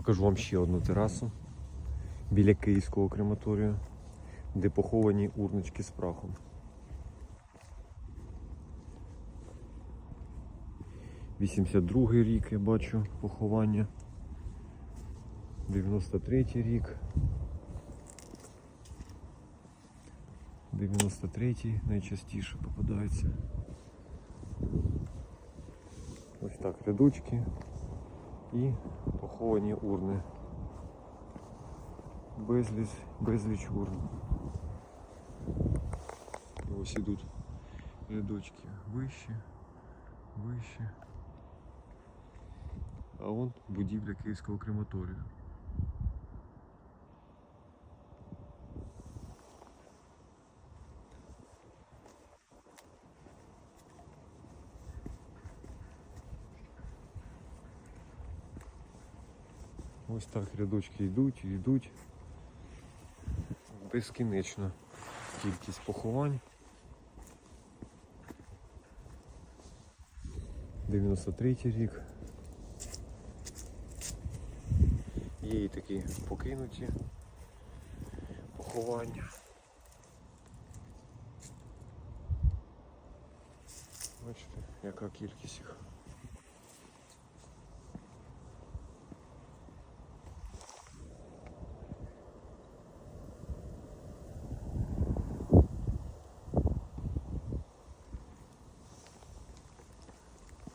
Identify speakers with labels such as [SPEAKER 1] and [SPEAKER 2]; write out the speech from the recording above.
[SPEAKER 1] Покажу вам ще одну терасу біля Київського крематорію, де поховані урночки з прахом. Вісімдесят другий рік я бачу поховання. 93 рік. 93 найчастіше попадається. Ось так рядочки і поховані урни. Безліч, безліч урн. І Ось ідуть рядочки вище, вище. А вон будівля Київського крематорію. Ось так рядочки йдуть і йдуть. Безкінечна кількість поховань. 93 рік. Є і такі покинуті поховання. Бачите, яка кількість їх.